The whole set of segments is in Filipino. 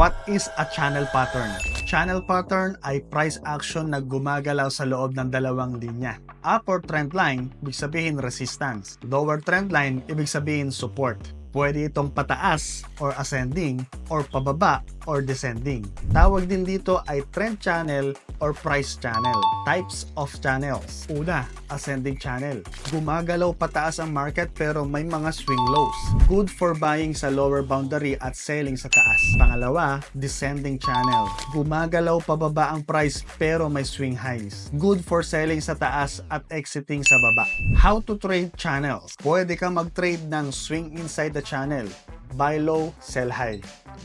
What is a channel pattern? Channel pattern ay price action na gumagalaw sa loob ng dalawang linya. Upper trend line, ibig sabihin resistance. Lower trend line, ibig sabihin support. Pwede itong pataas or ascending or pababa or descending. Tawag din dito ay trend channel or price channel. Types of channels. Una, ascending channel. Gumagalaw pataas ang market pero may mga swing lows. Good for buying sa lower boundary at selling sa taas. Pangalawa, descending channel. Gumagalaw pababa ang price pero may swing highs. Good for selling sa taas at exiting sa baba. How to trade channels. Pwede ka mag-trade ng swing inside the channel. Buy low, sell high.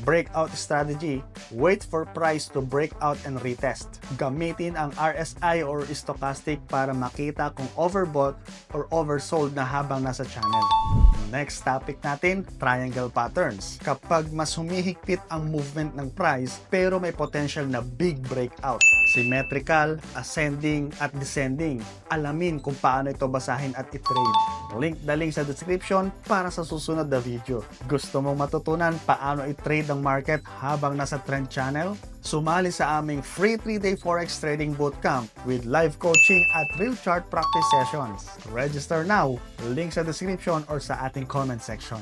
Breakout strategy, wait for price to break out and retest. Gamitin ang RSI or stochastic para makita kung overbought or oversold na habang nasa channel. Next topic natin, triangle patterns. Kapag mas humihigpit ang movement ng price pero may potential na big breakout. Symmetrical, ascending at descending. Alamin kung paano ito basahin at i-trade. Link the link sa description para sa susunod na video. Gusto mong matutunan paano i-trade ang market habang nasa trend channel? Sumali sa aming free 3-day Forex Trading Bootcamp with live coaching at real chart practice sessions. Register now. Link sa description or sa ating comment section.